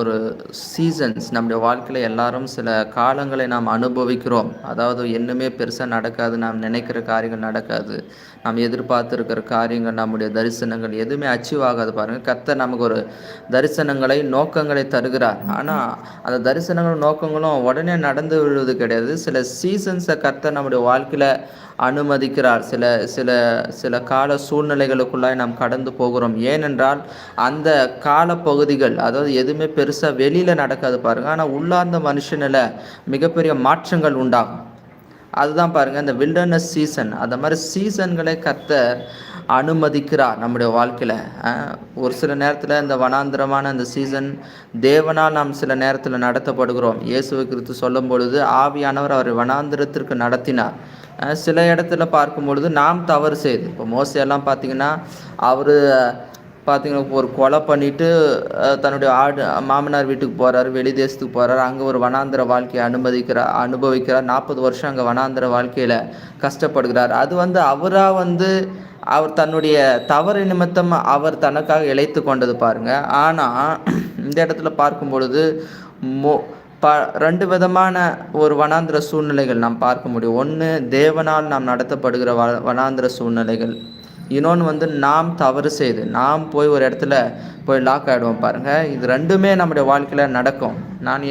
ஒரு சீசன்ஸ் நம்முடைய வாழ்க்கையில் எல்லாரும் சில காலங்களை நாம் அனுபவிக்கிறோம். அதாவது என்னமே பெருசாக நடக்காது நாம் நினைக்கிற காரியங்கள் நடக்காது. நாம் எதிர்பார்த்துருக்கிற காரியங்கள் நம்முடைய தரிசனங்கள் எதுவுமே அச்சீவ் ஆகாது பாருங்கள் கத்த நமக்கு ஒரு தரிசனங்களை நோக்கங்களை தருகிறார். ஆனால் அந்த தரிசனங்களும் நோக்கங்களும் உடனே நடந்து விழுவது கிடையாது. சில சீசன்ஸை கத்த நம்முடைய வாழ்க்கையில் அனுமதிக்கிறார். சில சில சில கால சூழ்நிலைகளுக்குள்ளாய் நாம் கடந்து போகிறோம். ஏனென்றால் அந்த காலப்பகுதிகள் அதாவது எதுவுமே பெருசாக வெளியில் நடக்காது பாருங்கள் ஆனால் உள்ளார்ந்த மனுஷனில் மிகப்பெரிய மாற்றங்கள் உண்டாகும். அதுதான் பாருங்கள் இந்த வில்டர்னஸ் சீசன் அந்த மாதிரி சீசன்களை கத்த அனுமதிக்கிறார் நம்முடைய வாழ்க்கையில். ஒரு சில நேரத்தில் இந்த வனாந்திரமான அந்த சீசன் தேவனால் நாம் சில நேரத்தில் நடத்தப்படுகிறோம். இயேசுவை குறித்து சொல்லும் பொழுது ஆவியானவர் அவர் வனாந்திரத்திற்கு நடத்தினார். சில இடத்துல பார்க்கும் பொழுது நாம் தவறு செய்து இப்போ மோசையெல்லாம் பார்த்தீங்கன்னா அவர் பார்த்தீங்கன்னா ஒரு கொலை பண்ணிட்டு தன்னுடைய ஆடு மாமனார் வீட்டுக்கு போகிறாரு வெளி தேசத்துக்கு போகிறாரு அங்கே ஒரு வனாந்திர வாழ்க்கையை அனுமதிக்கிறார் அனுபவிக்கிறார். நாற்பது வருஷம் அங்கே வனாந்திர வாழ்க்கையில் கஷ்டப்படுகிறார். அது வந்து அவராக வந்து அவர் தன்னுடைய தவறு நிமித்தம் அவர் தனக்காக இழைத்து கொண்டது பாருங்கள் ஆனால் இந்த இடத்துல பார்க்கும் பொழுது மோ ப ரெண்டு விதமான ஒரு வனாந்திர சூழ்நிலைகள் நாம் பார்க்க முடியும். ஒன்று தேவனால் நாம் நடத்தப்படுகிற வ வனாந்திர சூழ்நிலைகள். இன்னொன்று வந்து நாம் தவறு செய்து நாம் போய் ஒரு இடத்துல போய் லாக் ஆகிடுவோம் பாருங்கள் இது ரெண்டுமே நம்முடைய வாழ்க்கையில் நடக்கும். நான்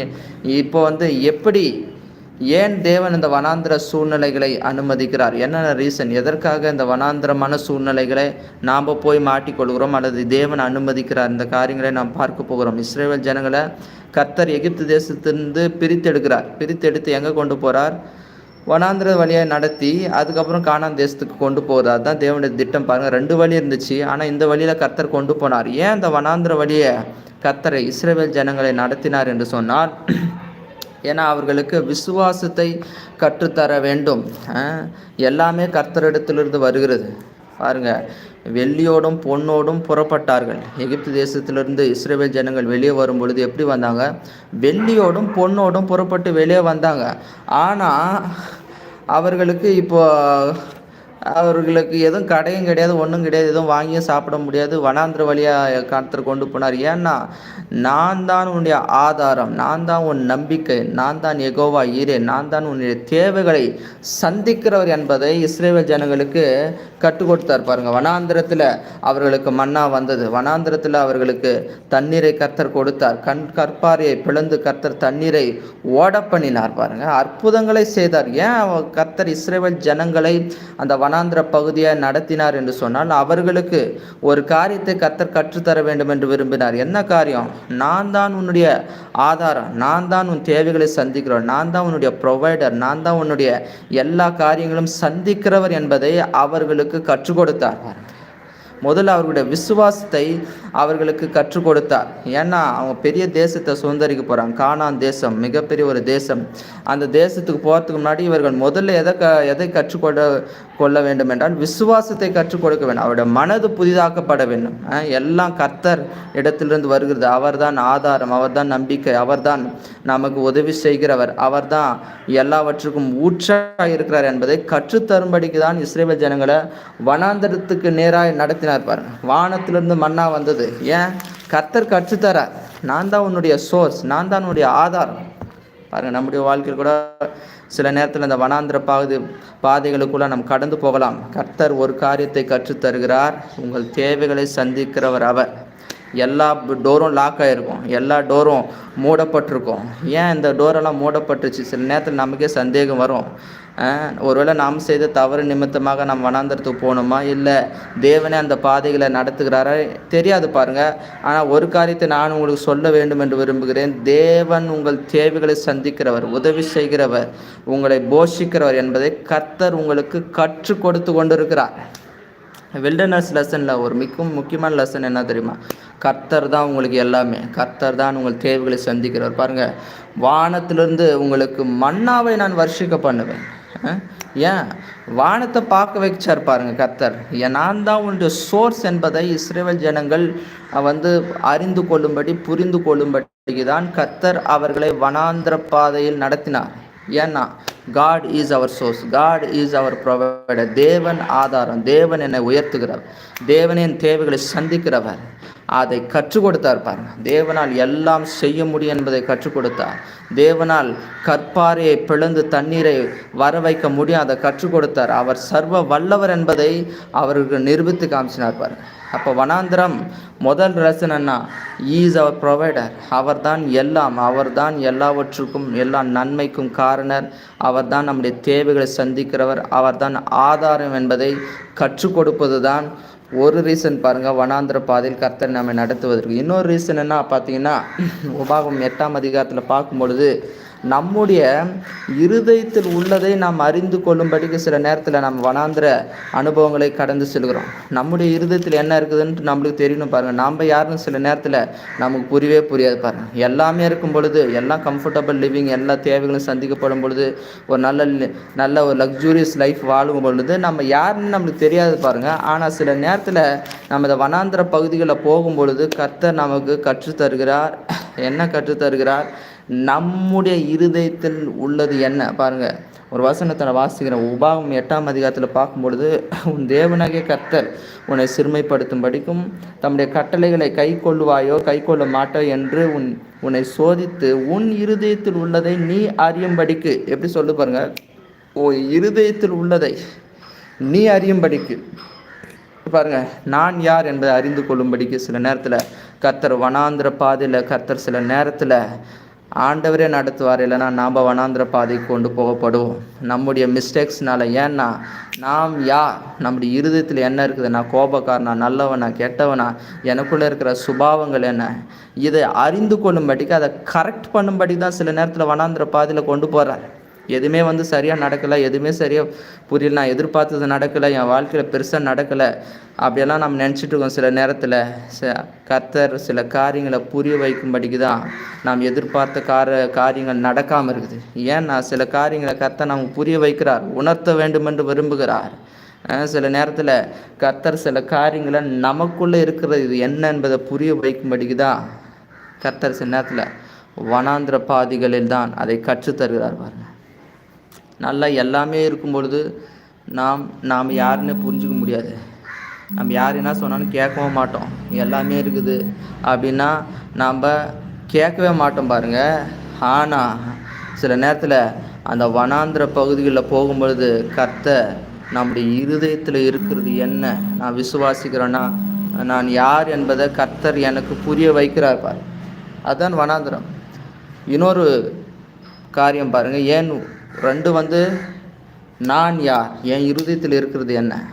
இப்போ வந்து எப்படி ஏன் தேவன் இந்த வனாந்திர சூழ்நிலைகளை அனுமதிக்கிறார்? என்னென்ன ரீசன்? எதற்காக இந்த வனாந்திரமான சூழ்நிலைகளை நாம் போய் மாட்டிக்கொள்கிறோம்? அல்லது தேவன் அனுமதிக்கிறார்? இந்த காரியங்களை நாம் பார்க்க போகிறோம். இஸ்ரேல் ஜனங்களை கர்த்தர் எகிப்து தேசத்திலிருந்து பிரித்தெடுக்கிறார். பிரித்தெடுத்து எங்கே கொண்டு போகிறார் வனாந்திர வழியை நடத்தி அதுக்கப்புறம் காணாந்த தேசத்துக்கு கொண்டு போகிறது அதுதான் தேவனுடைய திட்டம் பாருங்கள் ரெண்டு வழி இருந்துச்சு. ஆனால் இந்த வழியில் கர்த்தர் கொண்டு போனார். ஏன் இந்த வனாந்திர வழியை கர்த்தரை இஸ்ரேல் ஜனங்களை நடத்தினார் என்று சொன்னால் ஏன்னா அவர்களுக்கு விசுவாசத்தை கற்றுத்தர வேண்டும். எல்லாமே கர்த்தரிடத்திலிருந்து வருகிறது. பாருங்க வெள்ளியோடும் பொன்னோடும் புறப்பட்டார்கள். எகிப்து தேசத்திலிருந்து இஸ்ரேல் ஜனங்கள் வெளியே வரும் பொழுது எப்படி வந்தாங்க? வெள்ளியோடும் பொன்னோடும் புறப்பட்டு வெளியே வந்தாங்க. ஆனால் அவர்களுக்கு இப்போ அவர்களுக்கு எதுவும் கடையும் கிடையாது ஒன்றும் கிடையாது எதுவும் வாங்கியும் சாப்பிட முடியாது. வனாந்திர வழியாக காத்திர கொண்டு போனார். ஏன்னா நான் தான் உன்னுடைய ஆதாரம் நான் தான் உன் நம்பிக்கை நான் தான் எகோவா ஈரே நான் தான் உன்னுடைய தேவைகளை சந்திக்கிறவர் என்பதை இஸ்ரேல் ஜனங்களுக்கு கற்றுக் கொடுத்தார். பாருங்க வனாந்திரத்தில் அவர்களுக்கு மன்னா வந்தது. வனாந்திரத்தில் அவர்களுக்கு தண்ணீரை கர்த்தர் கொடுத்தார். கண் கற்பாரியை பிளந்து கர்த்தர் தண்ணீரை ஓட பண்ணினார் பாருங்க அற்புதங்களை செய்தார். ஏன் கர்த்தர் இஸ்ரேல் ஜனங்களை அந்த வனாந்திர பகுதியை நடத்தினார் என்று சொன்னால் அவர்களுக்கு ஒரு காரியத்தை கத்தர் கற்றுத்தர வேண்டும் என்று விரும்பினார். என்ன காரியம்? நான் தான் உன்னுடைய ஆதாரம் நான் தான் உன் தேவைகளை சந்திக்கிறவர் நான் தான் உன்னுடைய ப்ரொவைடர் நான் தான் உன்னுடைய எல்லா காரியங்களும் சந்திக்கிறவர் என்பதை அவர்களுக்கு கற்றுக் கொடுத்தார். முதல்ல அவர்களுடைய விசுவாசத்தை அவர்களுக்கு கற்றுக் கொடுத்தார். ஏன்னா அவங்க பெரிய தேசத்தை சுதந்திரிக்க போகிறாங்க காணான் தேசம் மிகப்பெரிய ஒரு தேசம். அந்த தேசத்துக்கு போகிறதுக்கு முன்னாடி இவர்கள் முதல்ல எதை க எதை கற்றுக்கொள்ள கொள்ள வேண்டும் என்றால் விசுவாசத்தை கற்றுக் கொடுக்க வேண்டும். அவருடைய மனது புதிதாக்கப்பட வேண்டும். எல்லாம் கர்த்தர் இடத்திலிருந்து வருகிறது. அவர்தான் ஆதாரம் அவர்தான் நம்பிக்கை அவர்தான் நமக்கு உதவி செய்கிறவர் அவர்தான் எல்லாவற்றுக்கும் ஊற்றாக இருக்கிறார் என்பதை கற்றுத்தரும்படிக்கு தான் இஸ்ரேல் ஜனங்களை வனாந்தரத்துக்கு நேராக நடத்தினார் பாருங்க வானத்திலிருந்து மண்ணா வந்தது. ஏன்? கர்த்தர் கற்றுத்தரார். நான் தான் உன்னுடைய சோர்ஸ் நான் தான் உன்னுடைய ஆதாரம். பாருங்கள் நம்முடைய வாழ்க்கையில் கூட சில நேரத்தில் அந்த வனாந்திர பாதை பாதைகளுக்குள்ள நாம் கடந்து போகலாம். கர்த்தர் ஒரு காரியத்தை கற்றுத் தருகிறார். உங்கள் தேவைகளை சந்திக்கிறவர் அவர். எல்லா டோரும் லாக் ஆகிருக்கும் எல்லா டோரும் மூடப்பட்டிருக்கும். ஏன் இந்த டோரெல்லாம் மூடப்பட்டுச்சு சில நேரத்தில் நமக்கே சந்தேகம் வரும். ஒருவேளை நாம் செய்த தவறு நிமித்தமாக நாம் வனாந்தரத்துக்கு போகணுமா? இல்லை. தேவனே அந்த பாதைகளை நடத்துகிறாரா? தெரியாது பாருங்க. ஆனால் ஒரு காரியத்தை நான் உங்களுக்கு சொல்ல வேண்டும் என்று விரும்புகிறேன். தேவன் உங்கள் தேவைகளை சந்திக்கிறவர் உதவி செய்கிறவர் உங்களை போஷிக்கிறவர் என்பதை கர்த்தர் உங்களுக்கு கற்றுக் கொடுத்து கொண்டிருக்கிறார். வில்டர்னஸ் லெசனில் ஒரு மிகவும் முக்கியமான லெசன் என்ன தெரியுமா? கர்த்தர் தான் உங்களுக்கு எல்லாமே. கர்த்தர் தான் உங்கள் தேவைகளை சந்திக்கிறவர். பாருங்கள் வானத்திலிருந்து உங்களுக்கு மன்னாவை நான் வர்ஷிக்க பண்ணுவேன். ஏன்? வானத்தை பார்க்க வச்சார் பாருங்க கத்தர் ஏன் நான் தான் உன்னுடைய சோர்ஸ் என்பதை இஸ்ரேல் ஜனங்கள் வந்து அறிந்து கொள்ளும்படி புரிந்து கொள்ளும்படி தான் கத்தர் அவர்களை வனாந்திர பாதையில் நடத்தினார். ஏன்னா God is our source God is our provider தேவன் ஆதாரம். தேவன் என்னை உயர்த்துகிறவர். தேவனின் தேவைகளை சந்திக்கிறவர். அதை கற்றுக் கொடுத்தார் பாருங்க. தேவனால் எல்லாம் செய்ய முடியும் என்பதை கற்றுக் கொடுத்தார். தேவனால் கற்பாறையை பிளந்து தண்ணீரை வர வைக்க முடியும். அதை கற்றுக் கொடுத்தார். அவர் சர்வ வல்லவர் என்பதை அவருக்கு நிரூபித்து காமிச்சினார் பாருங்க. அப்போ வனாந்திரம் முதல் ரசனன்னா ஈஸ் அவர் ப்ரொவைடர் அவர்தான் எல்லாம் அவர்தான் எல்லாவற்றுக்கும் எல்லா நன்மைக்கும் காரணர். அவர்தான் நம்முடைய தேவைகளை சந்திக்கிறவர் அவர்தான் ஆதாரம் என்பதை கற்றுக் கொடுப்பது தான் ஒரு ரீசன் பாருங்கள் வனாந்திர பாதையில் கர்த்தர் நம்மை நடத்துவதற்கு. இன்னொரு ரீசன் என்ன பார்த்தீங்கன்னா உபாகம் எட்டாம் அதிகாரத்தில் பார்க்கும் பொழுது நம்முடைய இருதயத்தில் உள்ளதை நாம் அறிந்து கொள்ளும்படிக்கு சில நேரத்தில் நம்ம வனாந்திர அனுபவங்களை கடந்து செல்கிறோம். நம்முடைய இருதயத்தில் என்ன இருக்குதுன்ட்டு நம்மளுக்கு தெரியணும் பாருங்கள் நாம் யாருன்னு சில நேரத்தில் நமக்கு புரியவே புரியாது பாருங்கள் எல்லாமே இருக்கும் பொழுது எல்லாம் கம்ஃபர்டபுள் லிவிங் எல்லா தேவைகளும் சந்திக்கப்படும் பொழுது ஒரு நல்ல நல்ல ஒரு லக்ஸூரியஸ் லைஃப் வாழும் பொழுது நம்ம யாருன்னு நம்மளுக்கு தெரியாது பாருங்கள் ஆனால் சில நேரத்தில் நம்ம இந்த வனாந்திர பகுதிகளில் போகும் பொழுது கர்த்தர் நமக்கு கற்றுத்தருகிறார். என்ன கற்றுத்தருகிறார்? நம்முடைய இருதயத்தில் உள்ளது என்ன? பாருங்க ஒரு வசனத்தை நான் வாசிக்கிறேன். உபாகம் எட்டாம் அதிகாரத்தில் பார்க்கும்பொழுது உன் தேவனாகிய கர்த்தர் உன்னை சிறுமைப்படுத்தும்படிக்கும் தம்முடைய கட்டளைகளை கை கொள்ளுவாயோ கை கொள்ள மாட்டோ என்று உன் உன்னை சோதித்து உன் இருதயத்தில் உள்ளதை நீ அறியும்படிக்கு. எப்படி சொல்லு பாருங்க. ஓ இருதயத்தில் உள்ளதை நீ அறியும்படிக்கு. பாருங்க நான் யார் என்பதை அறிந்து கொள்ளும்படிக்கு சில நேரத்தில் கர்த்தர் வனாந்திர பாதையில் கர்த்தர் சில நேரத்தில் ஆண்டவரே நடத்துவார். இல்லைன்னா நாம் வனாந்திர பாதைக்கு கொண்டு போகப்படுவோம். நம்முடைய மிஸ்டேக்ஸ்னால ஏன்னா நாம் யார் நம்முடைய இருதயத்தில் என்ன இருக்குது? நான் கோபக்காரனா நல்லவனா கெட்டவனா? எனக்குள்ளே இருக்கிற சுபாவங்கள் என்ன? இதை அறிந்து கொள்ளும்படிக்கு அதை கரெக்ட் பண்ணும்படி தான் சில நேரத்தில் வனாந்திர பாதையில் கொண்டு போகிறார் எதுவுமே வந்து சரியாக நடக்கலை எதுவுமே சரியாக புரியல. நான் எதிர்பார்த்தது நடக்கலை என் வாழ்க்கையில் பெருசாக நடக்கலை. அப்படியெல்லாம் நம்ம நினச்சிட்டு இருக்கோம் சில நேரத்தில். ச கர்த்தர் சில காரியங்களை புரிய வைக்கும்படிக்கு தான் நாம் எதிர்பார்த்த கார காரியங்கள் நடக்காமல் இருக்குது. ஏன்னா சில காரியங்களை கர்த்தர் நமக்கு புரிய வைக்கிறார் உணர்த்த வேண்டும் என்று விரும்புகிறார் சில நேரத்தில் கர்த்தர் சில காரியங்களை நமக்குள்ளே இருக்கிறது இது என்ன என்பதை புரிய வைக்கும்படிக்கு தான் கர்த்தர் சில நேரத்தில் வனாந்திர பாதிகளில் தான் அதை கற்றுத்தருகிறார் பாருங்கள் நல்லா எல்லாமே இருக்கும் பொழுது நாம் நாம் யாருன்னு புரிஞ்சுக்க முடியாது. நம்ம யார் என்ன சொன்னாலும் கேட்கவும் மாட்டோம். எல்லாமே இருக்குது. அப்படின்னா நாம் கேட்கவே மாட்டோம் பாருங்கள் ஆனால் சில நேரத்தில் அந்த வனாந்திர பகுதிகளில் போகும்பொழுது கர்த்தர் நம்முடைய இருதயத்தில் இருக்கிறது என்ன? நான் விசுவாசிக்கிறேன்னா நான் யார் என்பதை கர்த்தர் எனக்கு புரிய வைக்கிறார் பாரு. அதுதான் வனாந்திரம். இன்னொரு காரியம் பாருங்கள் ஏன் ரெண்டு வந்து நான் யார்? என் இருதயத்தில் இருக்கிறது என்ன?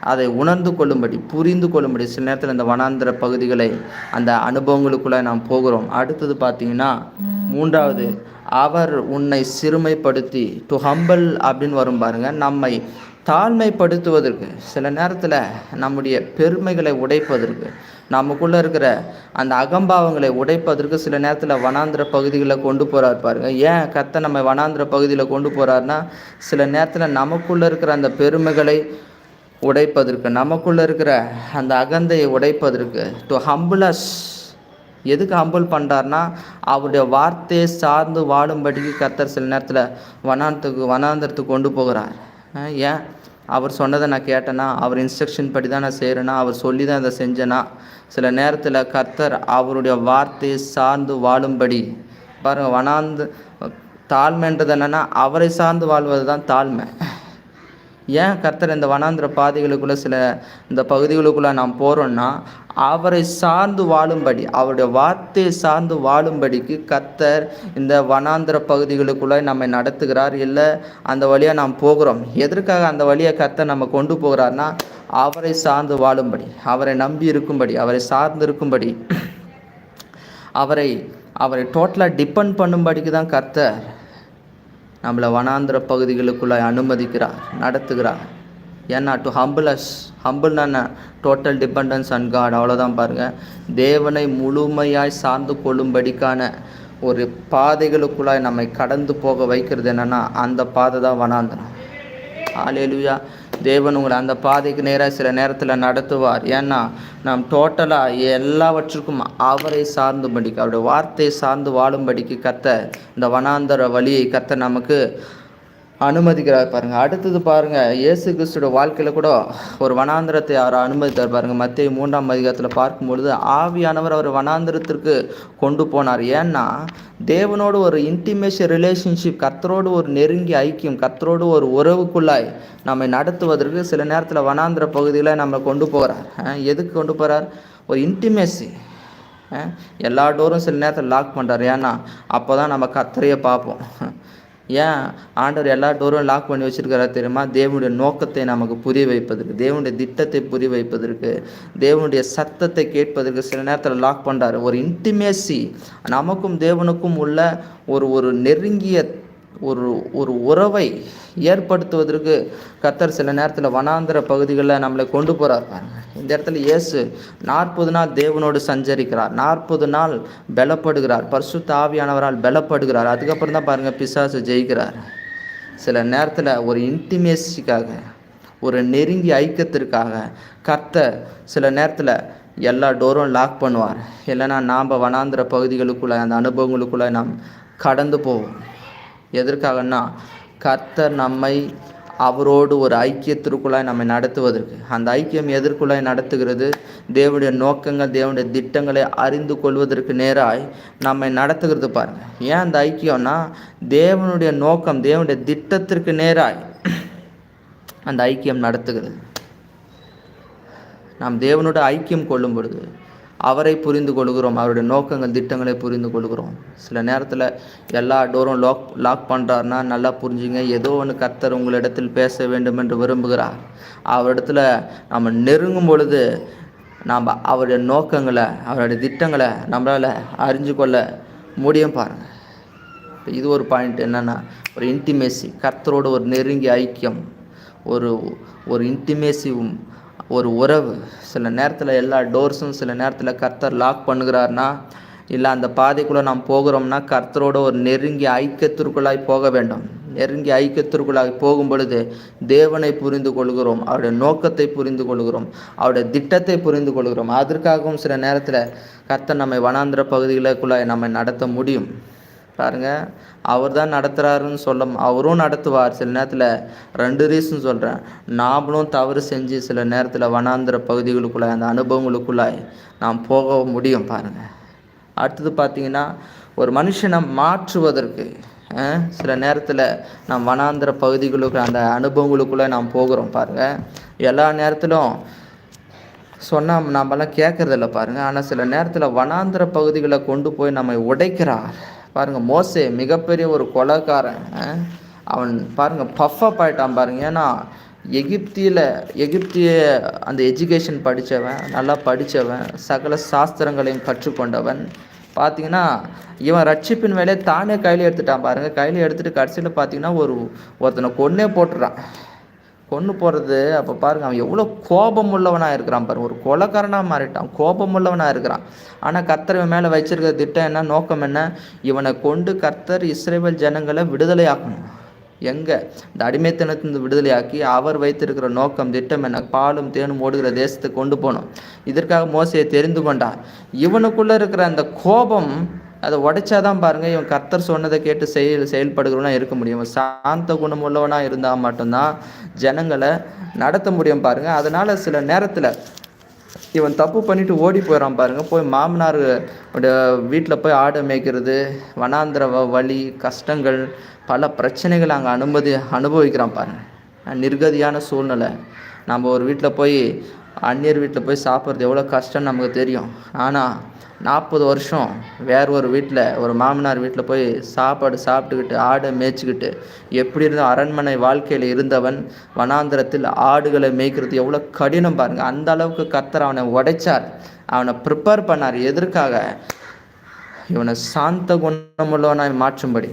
அதை உணர்ந்து கொள்ளும்படி புரிந்து கொள்ளும்படி சில நேரத்தில் இந்த வனாந்திர பகுதிகளை அந்த அனுபவங்களுக்குள்ளே நாம் போகிறோம். அடுத்தது பார்த்தீங்கன்னா மூன்றாவது அவர் உன்னை சிறுமைப்படுத்தி டு ஹம்பல் அப்படின்னு வரும் பாருங்க. நம்மை தாழ்மைப்படுத்துவதற்கு சில நேரத்தில் நம்முடைய பெருமைகளை உடைப்பதற்கு நமக்குள்ளே இருக்கிற அந்த அகம்பாவங்களை உடைப்பதற்கு சில நேரத்தில் வனாந்திர பகுதிகளில் கொண்டு போகிறார் பாருங்க. ஏன் கத்த நம்ம வனாந்திர பகுதியில் கொண்டு போகிறாருன்னா சில நேரத்தில் நமக்குள்ளே இருக்கிற அந்த பெருமைகளை உடைப்பதற்கு நமக்குள்ளே இருக்கிற அந்த அகந்தையை உடைப்பதற்கு. டு ஹம்புலஸ் எதுக்கு ஹம்பிள் பண்ணுறாருனா அவருடைய வார்த்தையை சார்ந்து வாழும்படிக்கு கத்தர் சில நேரத்தில் வனாந்தத்துக்கு வனாந்தரத்துக்கு கொண்டு போகிறார். ஏன்? அவர் சொன்னதை நான் கேட்டேனா அவர் இன்ஸ்ட்ரக்ஷன் படி தான் நான் செய்கிறேனா அவர் சொல்லி தான் அதை செஞ்சேனா. சில நேரத்தில் கர்த்தர் அவருடைய வார்த்தையை சார்ந்து வாழும்படி பாருங்கள் வனாந்து தாழ்மைன்றது என்னென்னா அவரை சார்ந்து வாழ்வது தான் தாழ்மை. ஏன் கர்த்தர் இந்த வனாந்திர பாதைகளுக்குள்ளே சில இந்த பகுதிகளுக்குள்ளே நாம் போகிறோன்னா அவரை சார்ந்து வாழும்படி அவருடைய வார்த்தையை சார்ந்து வாழும்படிக்கு கர்த்தர் இந்த வனாந்திர பகுதிகளுக்குள்ளே நம்மை நடத்துகிறார். இல்லை அந்த வழியாக நாம் போகிறோம். எதற்காக அந்த வழியை கர்த்தர் நம்ம கொண்டு போகிறார்னா அவரை சார்ந்து வாழும்படி அவரை நம்பி இருக்கும்படி அவரை சார்ந்து இருக்கும்படி அவரை அவரை டோட்டலாக டிபெண்ட் பண்ணும்படிக்கு தான் கர்த்தர் நம்மளை வனாந்திர பகுதிகளுக்குள்ளே அனுமதிக்கிறார் நடத்துகிறார். ஏன்னா டு ஹம்பிளஸ் ஹம்பிள்னா டோட்டல் டிபெண்டன்ஸ் அன் காட் அவ்வளோதான் பாருங்கள் தேவனை முழுமையாய் சார்ந்து கொள்ளும்படிக்கான ஒரு பாதைகளுக்குள்ளாய் நம்மை கடந்து போக வைக்கிறது என்னென்னா அந்த பாதை தான் வனாந்திரம். ஆலேலுயா தேவன் உங்களை அந்த பாதைக்கு நேராக சில நேரத்தில் நடத்துவார். ஏன்னா நாம் டோட்டலாக எல்லாவற்றுக்கும் அவரை சார்ந்துபடிக்கு அவருடைய வார்த்தையை சார்ந்து வாழும்படிக்கு கத்த இந்த வனாந்தர வழியை கத்த நமக்கு அனுமதிக்கிறார் பாருங்கள் அடுத்தது பாருங்கள் இயேசு கிறிஸ்துவோட வாழ்க்கையில் கூட ஒரு வனாந்திரத்தை அவர் அனுமதித்தார் பாருங்கள் மத்திய மூன்றாம் அதிகாரத்தில் பார்க்கும் பொழுது ஆவியானவர் அவர் வனாந்திரத்திற்கு கொண்டு போனார். ஏன்னா தேவனோடு ஒரு இன்டிமேஷன் ரிலேஷன்ஷிப் கத்தரோடு ஒரு நெருங்கிய ஐக்கியம் கத்தரோடு ஒரு உறவுக்குள்ளாய் நம்மை நடத்துவதற்கு சில நேரத்தில் வனாந்திர பகுதியில் நம்ம கொண்டு போகிறார். எதுக்கு கொண்டு போகிறார் ஒரு இன்டிமேசி எல்லா டோரும் சில நேரத்தில் லாக் பண்ணுறாரு ஏன்னா அப்போ தான் நம்ம கத்தரையே பார்ப்போம். ஏன்? ஆண்டவர் எல்லா டோரும் லாக் பண்ணி வச்சிருக்காரா தெரியுமா? தேவனுடைய நோக்கத்தை நமக்கு புரிய வைப்பதற்கு தேவனுடைய திட்டத்தை புரிய வைப்பதற்கு தேவனுடைய சத்தத்தை கேட்பதற்கு சில நேரத்தில் லாக் பண்ணுறாரு ஒரு இன்டிமேசி நமக்கும் தேவனுக்கும் உள்ள ஒரு ஒரு நெருங்கிய ஒரு ஒரு உறவை ஏற்படுத்துவதற்கு கத்தர் சில நேரத்தில் வனாந்திர பகுதிகளில் நம்மளை கொண்டு போகிறார் பாருங்க. இந்த இடத்துல இயேசு நாற்பது நாள் தேவனோடு சஞ்சரிக்கிறார். நாற்பது நாள் பலப்படுகிறார். பர்சு தாவியானவரால் பலப்படுகிறார். அதுக்கப்புறம் தான் பாருங்கள் பிசாசு ஜெயிக்கிறார். சில நேரத்தில் ஒரு இன்டிமேசிக்காக ஒரு நெருங்கிய ஐக்கியத்திற்காக கர்த்தர் சில நேரத்தில் எல்லா டோரும் லாக் பண்ணுவார். இல்லைன்னா நாம் வனாந்திர பகுதிகளுக்குள்ளே அந்த அனுபவங்களுக்குள்ளே நாம் கடந்து போவோம். எதற்காகன்னா கர்த்தர் நம்மை அவரோடு ஒரு ஐக்கியத்திற்குள்ளாய் நம்மை நடத்துவதற்கு. அந்த ஐக்கியம் எதற்குள்ளாய் நடத்துகிறது? தேவனுடைய நோக்கங்கள் தேவனுடைய திட்டங்களை அறிந்து கொள்வதற்கு நேராய் நம்மை நடத்துகிறது பாருங்க. ஏன் அந்த ஐக்கியம்னா தேவனுடைய நோக்கம் தேவனுடைய திட்டத்திற்கு நேராய் அந்த ஐக்கியம் நடத்துகிறது. நாம் தேவனோட ஐக்கியம் கொள்ளும் பொழுது அவரை புரிந்து கொள்கிறோம். அவருடைய நோக்கங்கள் திட்டங்களை புரிந்து கொள்கிறோம். சில நேரத்தில் எல்லா டோரும் லாக் லாக் பண்ணுறாருன்னா நல்லா புரிஞ்சுங்க. ஏதோ ஒன்று கர்த்தர் உங்களிடத்தில் பேச வேண்டும் என்று விரும்புகிறார். அவரிடத்துல நம்ம நெருங்கும் பொழுது நாம் அவருடைய நோக்கங்களை அவருடைய திட்டங்களை நம்மளால் அறிஞ்சு கொள்ள முடியும் பாருங்கள் இப்போ இது ஒரு பாயிண்ட் என்னென்னா ஒரு இன்டிமேசி கர்த்தரோட ஒரு நெருங்கிய ஐக்கியம் ஒரு ஒரு இன்டிமேசிவும் ஒரு உறவு. சில நேரத்தில் எல்லா டோர்ஸும் சில நேரத்தில் கர்த்தர் லாக் பண்ணுகிறார்னா இல்லை அந்த பாதைக்குள்ளே நாம் போகிறோம்னா கர்த்தரோட ஒரு நெருங்கிய ஐக்கியத்திற்குள்ளாய் போக வேண்டும். நெருங்கி ஐக்கியத்திற்குள்ளாய் போகும் பொழுது தேவனை புரிந்து கொள்கிறோம் அவருடைய நோக்கத்தை புரிந்து கொள்கிறோம் அவருடைய திட்டத்தை புரிந்து கொள்கிறோம். அதற்காகவும் சில நேரத்தில் கர்த்தர் நம்மை வனாந்திர பகுதிகளுக்குள்ளாய் நம்மை நடத்த முடியும். பாருங்க. அவர் தான் நடத்துகிறாருன்னு சொல்ல அவரும் நடத்துவார். சில நேரத்தில் ரெண்டு ரீசன் சொல்கிறேன் நாமளும் தவறு செஞ்சு சில நேரத்தில் வனாந்திர பகுதிகளுக்குள்ளாய் அந்த அனுபவங்களுக்குள்ளாய் நாம் போக முடியும் பாருங்கள் அடுத்தது பார்த்தீங்கன்னா ஒரு மனுஷனை மாற்றுவதற்கு சில நேரத்தில் நாம் வனாந்திர பகுதிகளுக்கு அந்த அனுபவங்களுக்குள்ளே நாம் போகிறோம் பாருங்கள் எல்லா நேரத்திலும் சொன்னால் நம்மலாம் கேட்கறதில்ல பாருங்கள் ஆனால் சில நேரத்தில் வனாந்திர பகுதிகளை கொண்டு போய் நம்மை உடைக்கிறார். பாருங்கள் மோசே மிகப்பெரிய ஒரு கொலைக்காரன் அவன் பாருங்கள் பஃப்அப் ஆகிட்டான் பாருங்க. ஏன்னா எகிப்தியில் எகிப்திய அந்த எஜுகேஷன் படித்தவன் நல்லா படித்தவன் சகல சாஸ்திரங்களையும் கற்றுக்கொண்டவன். பார்த்தீங்கன்னா இவன் ரட்சிப்பின் வேலையை தானே கையில் எடுத்துட்டான் பாருங்கள் கையில் எடுத்துகிட்டு கடைசியில் பார்த்தீங்கன்னா ஒரு ஒருத்தனை கொன்னே போட்டுறான். கொன்று போகிறது அப்போ பாருங்க அவன் எவ்வளோ கோபம் உள்ளவனாக இருக்கிறான் பாருங்க. ஒரு கொலக்காரனாக மாறிட்டான். கோபம் உள்ளவனாக இருக்கிறான். ஆனால் கர்த்தர் இவன் மேலே வச்சிருக்கிற திட்டம் என்ன நோக்கம் என்ன? இவனை கொண்டு கர்த்தர் இஸ்ரேல் ஜனங்களை விடுதலையாக்கணும். எங்கே? இந்த அடிமைத்தனத்திலிருந்து விடுதலையாக்கி அவர் வைத்திருக்கிற நோக்கம் திட்டம் என்ன? பாலும் தேனும் ஓடுகிற தேசத்தை கொண்டு போகணும் இதற்காக மோசையை தெரிந்து கொண்டார் இவனுக்குள்ளே இருக்கிற அந்த கோபம் அதை உடைச்சாதான் பாருங்க இவன் கர்த்தர் சொன்னதை கேட்டு செயல் செயல்படுகிறவனா இருக்க முடியும். சாந்த குணம் உள்ளவனா இருந்தால் மட்டும்தான் ஜனங்களை நடத்த முடியும் பாருங்க. அதனால சில நேரத்தில் இவன் தப்பு பண்ணிட்டு ஓடி போயிடறான் பாருங்க. போய் மாமனார் வீட்டில் போய் ஆடு மேய்க்கிறது வனாந்திர வழி வலி கஷ்டங்கள் பல பிரச்சனைகள் அங்கே அனுமதி அனுபவிக்கிறான் பாருங்க. நிர்கதியான சூழ்நிலை. நம்ம ஒரு வீட்டில் போய் அந்நியர் வீட்டில் போய் சாப்பிட்றது எவ்வளோ கஷ்டம்னு நமக்கு தெரியும். ஆனால் நாற்பது வருஷம் வேற ஒரு வீட்டில் ஒரு மாமனார் வீட்டில் போய் சாப்பாடு சாப்பிட்டுக்கிட்டு ஆடை மேய்ச்சிக்கிட்டு எப்படி இருந்தோ அரண்மனை வாழ்க்கையில் இருந்தவன் வனாந்திரத்தில் ஆடுகளை மேய்க்கிறது எவ்வளோ கடினம் பாருங்கள் அந்த அளவுக்கு கத்தர் அவனை உடைச்சார். அவனை ப்ரிப்பேர் பண்ணார். எதற்காக? இவனை சாந்த குணமுள்ளவனாய் மாற்றும்படி.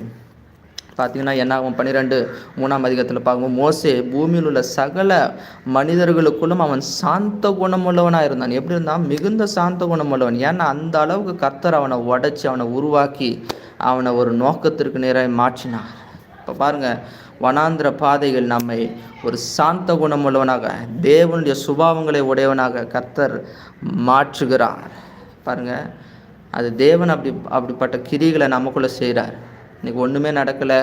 பார்த்தீங்கன்னா என்னாகும் பன்னிரெண்டு மூணாம் அதிகத்தில் பார்க்கும் மோசே பூமியில் உள்ள சகல மனிதர்களுக்குள்ளும் அவன் சாந்த குணமுள்ளவனாக இருந்தான். எப்படி இருந்தான்? மிகுந்த சாந்த குணமுள்ளவன். ஏன்னா அந்த அளவுக்கு கர்த்தர் அவனை உடைச்சி அவனை உருவாக்கி அவனை ஒரு நோக்கத்திற்கு நேராக மாற்றினார். இப்போ பாருங்க வனாந்திர பாதைகள் நம்மை ஒரு சாந்த குணமுள்ளவனாக தேவனுடைய சுபாவங்களை உடையவனாக கர்த்தர் மாற்றுகிறார். பாருங்க அது தேவன் அப்படி அப்படிப்பட்ட கிரிகளை நமக்குள்ளே செய்கிறார். இன்றைக்கி ஒன்றுமே நடக்கலை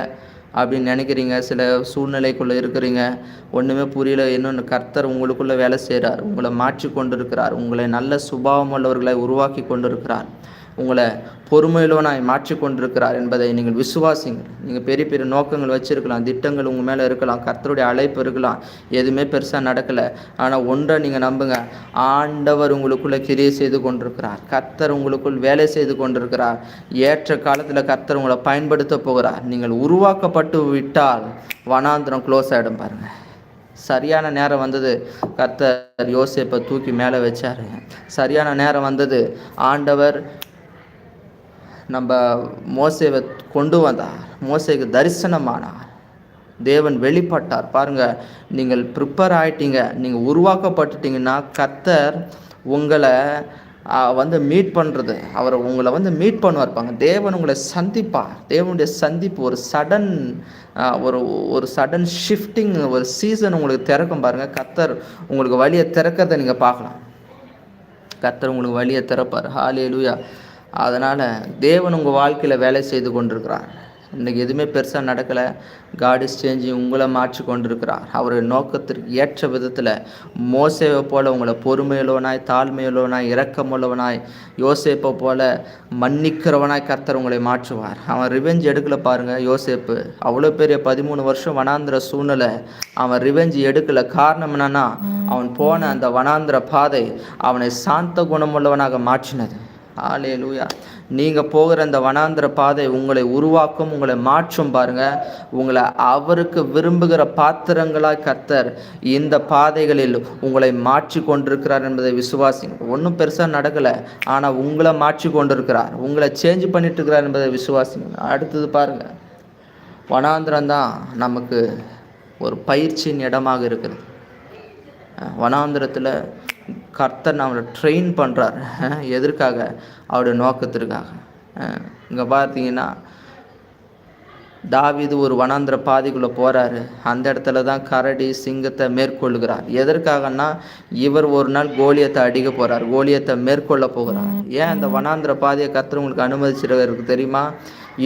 அப்படின்னு நினைக்கிறீங்க சில சூழ்நிலைக்குள்ளே இருக்கிறீங்க. ஒன்றுமே புரியல. இன்னொன்று கர்த்தர் உங்களுக்குள்ளே வேலை செய்கிறார் உங்களை மாற்றி கொண்டு இருக்கிறார் உங்களை நல்ல சுபாவம் உள்ளவர்களை உருவாக்கி கொண்டிருக்கிறார். உங்களை பொறுமையிலோனாய் மாற்றிக்கொண்டிருக்கிறார் என்பதை நீங்கள் விசுவாசிங்கள் நீங்கள் பெரிய பெரிய நோக்கங்கள் வச்சுருக்கலாம் திட்டங்கள் உங்கள் மேலே இருக்கலாம் கர்த்தருடைய அழைப்பு இருக்கலாம் எதுவுமே பெருசாக நடக்கலை. ஆனால் ஒன்றை நீங்கள் நம்புங்க ஆண்டவர் உங்களுக்குள்ளே கிரியை செய்து கொண்டிருக்கிறார். கர்த்தர் உங்களுக்குள் வேலை செய்து கொண்டிருக்கிறார். ஏற்ற காலத்தில் கர்த்தர் உங்களை பயன்படுத்த போகிறார். நீங்கள் உருவாக்கப்பட்டு விட்டால் வனாந்திரம் க்ளோஸ் ஆகிடும் பாருங்கள் சரியான நேரம் வந்தது கர்த்தர் யோசிப்பை தூக்கி மேலே வச்சாரு. சரியான நேரம் வந்தது ஆண்டவர் நம்ம மோசேவை கொண்டு வந்தார். மோசைக்கு தரிசனமானார். தேவன் வெளிப்பட்டார். பாருங்கள் நீங்கள் ப்ரிப்பேர் ஆகிட்டீங்க நீங்கள் உருவாக்கப்பட்டுட்டீங்கன்னா கத்தர் உங்களை வந்து மீட் பண்ணுறது அவர் உங்களை வந்து மீட் பண்ணுவார் பாங்க தேவன் உங்களை சந்திப்பார். தேவனுடைய சந்திப்பு ஒரு சடன் ஒரு ஒரு சடன் ஷிஃப்டிங் ஒரு சீசன் உங்களுக்கு திறக்கும் பாருங்கள் கத்தர் உங்களுக்கு வழியை திறக்கிறத நீங்கள் பார்க்கலாம். கத்தர் உங்களுக்கு வழியை திறப்பார். ஹாலேலூயா அதனால் தேவன் உங்கள் வாழ்க்கையில் வேலை செய்து கொண்டிருக்கிறார். இன்றைக்கி எதுவுமே பெருசாக நடக்கலை. காட் இஸ் சேஞ்சிங் உங்களை மாற்றி கொண்டிருக்கிறார். அவருடைய நோக்கத்திற்கு ஏற்ற விதத்தில் மோசேவை போல் உங்களை பொறுமையுள்ளவனாய் தாழ்மையுள்ளவனாய் இரக்கமுள்ளவனாய் யோசேப்பை போல் மன்னிக்கிறவனாய் கர்த்தர் உங்களை மாற்றுவார். அவன் ரிவெஞ்ச் எடுக்கலை பாருங்க யோசேப்பு. அவ்வளோ பெரிய பதிமூணு வருஷம் வனாந்திர சூழ்நிலை. அவன் ரிவெஞ்ச் எடுக்கல. காரணம் என்னன்னா அவன் போன அந்த வனாந்திர பாதை அவனை சாந்த குணமுள்ளவனாக மாற்றினது. ஆலே லூயா நீங்கள் போகிற அந்த வனாந்திர பாதை உங்களை உருவாக்கும் உங்களை மாற்றும் பாருங்க. உங்களை அவருக்கு விரும்புகிற பாத்திரங்களாய் கர்த்தர் இந்த பாதைகளில் உங்களை மாற்றி கொண்டிருக்கிறார் என்பதை விசுவாசிங்க ஒன்றும் பெருசாக நடக்கலை. ஆனால் உங்களை மாற்றி கொண்டிருக்கிறார். உங்களை சேஞ்ச் பண்ணிட்டு இருக்கிறார் என்பதை விசுவாசிங்க அடுத்தது பாருங்கள் வனாந்திரம் தான் நமக்கு ஒரு பயிற்சியின் இடமாக இருக்கிறது. வனாந்திரத்தில் கர்த்தர் நம்மளை ட்ரெயின் பண்ணுறார் எதற்காக? அவருடைய நோக்கத்திற்காக. இங்கே பார்த்தீங்கன்னா தாவீது ஒரு வனாந்திர பாதைக்குள்ளே போகிறாரு அந்த இடத்துல தான் கரடி சிங்கத்தை மேற்கொள்கிறார் எதற்காகன்னா இவர் ஒரு நாள் கோலியத்தை அடிக்க போகிறார் கோலியத்தை மேற்கொள்ள போகிறார். ஏன் அந்த வனாந்திர பாதையை கர்த்தர் உங்களுக்கு அனுமதிச்சிருக்கு தெரியுமா?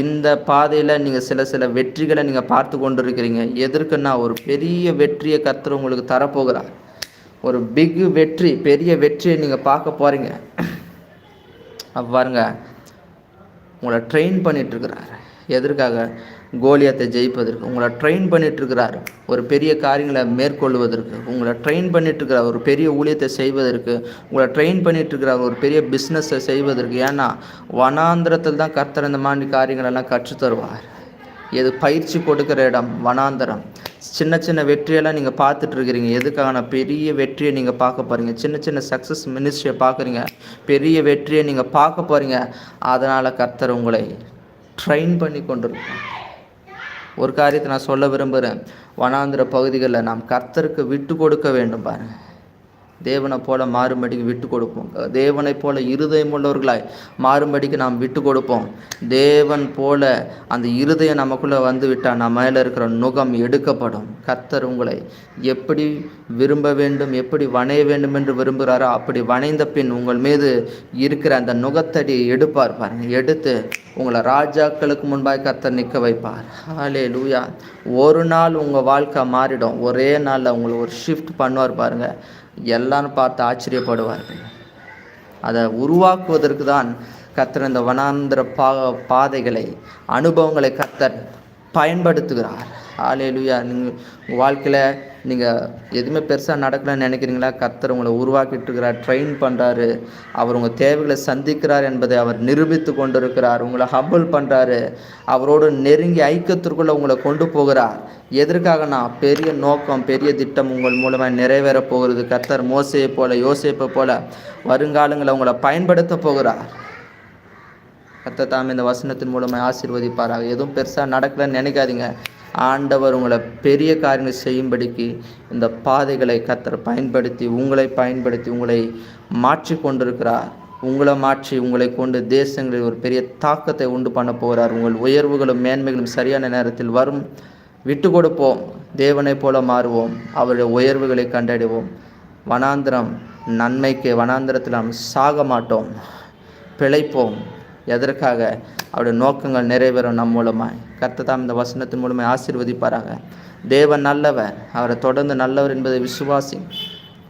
இந்த பாதையில் நீங்கள் சில சில வெற்றிகளை நீங்கள் பார்த்து கொண்டு இருக்கிறீங்க எதற்குன்னா ஒரு பெரிய வெற்றியை கர்த்தர் உங்களுக்கு தரப்போகிறார். ஒரு பிக் வெற்றி பெரிய வெற்றியை நீங்கள் பார்க்க போகிறீங்க அப்போ பாருங்க உங்களை ட்ரெயின் பண்ணிகிட்ருக்கிறார் எதற்காக? கோலியத்தை ஜெயிப்பதற்கு. உங்களை ட்ரெயின் பண்ணிகிட்ருக்கிறார் ஒரு பெரிய காரியங்களை மேற்கொள்வதற்கு. உங்களை ட்ரெயின் பண்ணிகிட்ருக்கிறார் ஒரு பெரிய ஊழியத்தை செய்வதற்கு. உங்களை ட்ரெயின் பண்ணிகிட்ருக்கிறார் ஒரு பெரிய பிஸ்னஸை செய்வதற்கு. ஏன்னா வனாந்திரத்தில் தான் கர்த்தர் இந்த மாதிரி காரியங்களெல்லாம் கற்றுத் தருவார் பயிற்சி கொடுக்குற இடம் வனாந்தரம். சின்ன சின்ன வெற்றியெல்லாம் நீங்கள் பார்த்துட்டு இருக்கிறீங்க எதுக்கான பெரிய வெற்றியை நீங்கள் பார்க்க போகிறீங்க சின்ன சின்ன சக்ஸஸ் மினிஸ்ட்ரியை பார்க்குறீங்க. பெரிய வெற்றியை நீங்கள் பார்க்க போகிறீங்க அதனால் கர்த்தர் உங்களை ட்ரெயின் பண்ணி கொண்டிருக்கோம் ஒரு காரியத்தை நான் சொல்ல விரும்புகிறேன். வனாந்திர பகுதிகளில் நாம் கர்த்தருக்கு விட்டு கொடுக்க வேண்டும் பாருங்கள் தேவனை போல மாறும்படிக்கு விட்டு கொடுப்போம் தேவனை போல இருதயம் உள்ளவர்களாய் மாறும்படிக்கு நாம் விட்டு கொடுப்போம் தேவன் போல அந்த இருதயம் நமக்குள்ளே வந்து விட்டால் நம்ம மேலே இருக்கிற நுகம் எடுக்கப்படும். கத்தர் உங்களை எப்படி விரும்ப வேண்டும் எப்படி வணைய வேண்டும் என்று விரும்புகிறாரோ அப்படி வணைந்த பின் உங்கள் மீது இருக்கிற அந்த நுகத்தடி எடுப்பார் பாருங்க. எடுத்து உங்களை ராஜாக்களுக்கு முன்பாக கத்தர் நிற்க வைப்பார். ஹாலே லூயா ஒரு நாள் உங்கள் வாழ்க்கை மாறிடும். ஒரே நாளில் உங்களை ஒரு ஷிஃப்ட் பண்ணுவார் பாருங்கள் எல்லாரும் பார்த்து ஆச்சரியப்படுவார்கள். அதை உருவாக்குவதற்கு தான் கத்தர் இந்த வனாந்திர பா பாதைகளை அனுபவங்களை கத்தர் பயன்படுத்துகிறார். ஆலேலுயா நீங்கள் வாழ்க்கையில் நீங்கள் எதுவுமே பெருசாக நடக்கலன்னு நினைக்கிறீங்களா? கர்த்தர் உங்களை உருவாக்கிட்டு இருக்கிறார் ட்ரெயின் பண்ணுறாரு அவர் உங்கள் தேவைகளை சந்திக்கிறார் என்பதை அவர் நிரூபித்து கொண்டிருக்கிறார். உங்களை ஹம்பிள் பண்ணுறாரு அவரோடு நெருங்கி ஐக்கியத்திற்குள்ளே உங்களை கொண்டு போகிறார். எதற்காகனா பெரிய நோக்கம் பெரிய திட்டம் உங்கள் மூலமாக நிறைவேறப் போகிறது. கர்த்தர் மோசையை போல யோசிப்பை போல வருங்காலங்களை உங்களை பயன்படுத்த போகிறார். கர்த்தர் தாம் இந்த வசனத்தின் மூலமாக ஆசீர்வதிப்பாராக. எதுவும் பெருசாக நடக்கலன்னு நினைக்காதீங்க. ஆண்டவர் உங்களை பெரிய காரியங்கள் செய்யும்படிக்கு இந்த பாதைகளை கத்தர் பயன்படுத்தி உங்களை பயன்படுத்தி உங்களை மாற்றி கொண்டிருக்கிறார். உங்களை மாற்றி உங்களை கொண்டு தேசங்களில் ஒரு பெரிய தாக்கத்தை உண்டு பண்ண போகிறார். உங்கள் உயர்வுகளும் மேன்மைகளும் சரியான நேரத்தில் வரும். விட்டு கொடுப்போம். தேவனைப் போல மாறுவோம். அவருடைய உயர்வுகளை கண்டடைவோம் வனாந்திரம் நன்மைக்கு வனாந்திரத்தில் நாம் சாக மாட்டோம். பிழைப்போம். எதற்காக? அவருடைய நோக்கங்கள் நிறைவேறும் நம் மூலமாய். கர்த்ததாம் இந்த வசனத்தின் மூலமாக ஆசீர்வதிப்பாராக. தேவன் நல்லவர். அவரை தொடர்ந்து நல்லவர் என்பதை விசுவாசி.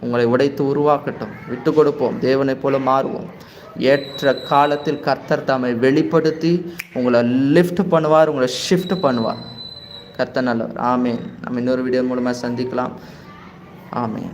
உங்களை உடைத்து உருவாக்கட்டும். விட்டு கொடுப்போம். தேவனைப் போல மாறுவோம். ஏற்ற காலத்தில் கர்த்தர் தாமை வெளிப்படுத்தி உங்களை லிஃப்ட் பண்ணுவார் உங்களை ஷிஃப்ட் பண்ணுவார். கர்த்தர் நல்லவர். ஆமேன். நம்ம இன்னொரு வீடியோ மூலமாக சந்திக்கலாம். ஆமேன்.